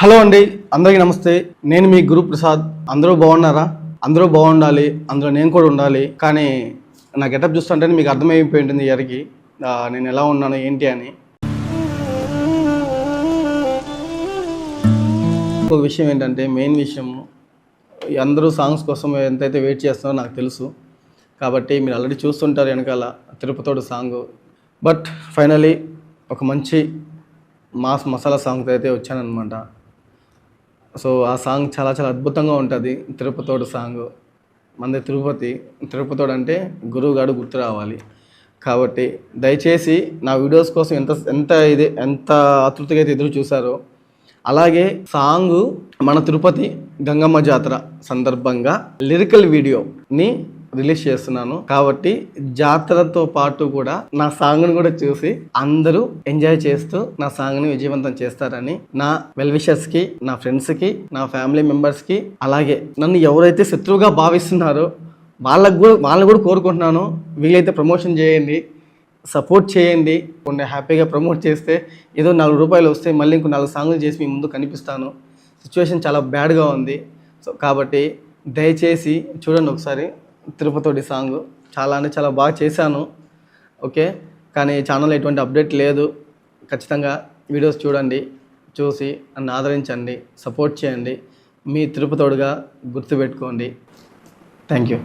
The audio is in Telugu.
హలో అండి అందరికీ నమస్తే. నేను మీ గురు ప్రసాద్ అందరూ బాగున్నారా? అందరూ బాగుండాలి. అందులో నేను కూడా ఉండాలి. కానీ నా గెటప్ చూస్తుంటే మీకు అర్థమైపోయి ఉంటుంది ఇయర్కి. నేను ఎలా ఉన్నాను ఏంటి అని. ఇంకొక విషయం ఏంటంటే మెయిన్ విషయం అందరూ సాంగ్స్ కోసం ఎంతైతే వెయిట్ చేస్తున్నారో నాకు తెలుసు. కాబట్టి మీరు ఆల్రెడీ చూస్తుంటారు వెనకాల తిరుపతోడు సాంగ్. బట్ ఫైనలీ ఒక మంచి మాస్ మసాలా సాంగ్తో అయితే వచ్చానమాట సో ఆ సాంగ్ చాలా చాలా అద్భుతంగా ఉంటుంది తిరుపతోడు సాంగ్. మంది తిరుపతి తిరుపతోడు అంటే గురువుగాడు గుర్తు రావాలి. కాబట్టి దయచేసి నా వీడియోస్ కోసం ఎంత ఎంత ఇది ఎంత ఆతృతగా అయితే ఎదురు చూసారో అలాగే సాంగ్ మన తిరుపతి గంగమ్మ జాతర సందర్భంగా లిరికల్ వీడియోని రిలీజ్ చేస్తున్నాను. కాబట్టి జాతరతో పాటు కూడా నా సాంగ్ని కూడా చూసి అందరూ ఎంజాయ్ చేస్తూ నా సాంగ్ని విజయవంతం చేస్తారని నా వెల్కి నా ఫ్రెండ్స్కి నా ఫ్యామిలీ మెంబర్స్కి అలాగే నన్ను ఎవరైతే శత్రువుగా భావిస్తున్నారో వాళ్ళకు కూడా వాళ్ళని కూడా కోరుకుంటున్నాను. వీలైతే ప్రమోషన్ చేయండి సపోర్ట్ చేయండి. కొన్ని హ్యాపీగా ప్రమోట్ చేస్తే ఏదో నాలుగు రూపాయలు వస్తే మళ్ళీ ఇంకో నాలుగు సాంగ్లు చేసి మీ ముందు కనిపిస్తాను. సిచ్యువేషన్ చాలా బ్యాడ్గా ఉంది. సో కాబట్టి దయచేసి చూడండి ఒకసారి. తిరుపతోడి సాంగ్ చాలా అంటే చాలా బాగా చేశాను. ఓకే? కానీ ఛానల్ ఎటువంటి అప్డేట్ లేదు. ఖచ్చితంగా వీడియోస్ చూడండి చూసి నన్ను ఆదరించండి సపోర్ట్ చేయండి. మీ తిరుపతోడుగా గుర్తుపెట్టుకోండి. Thank you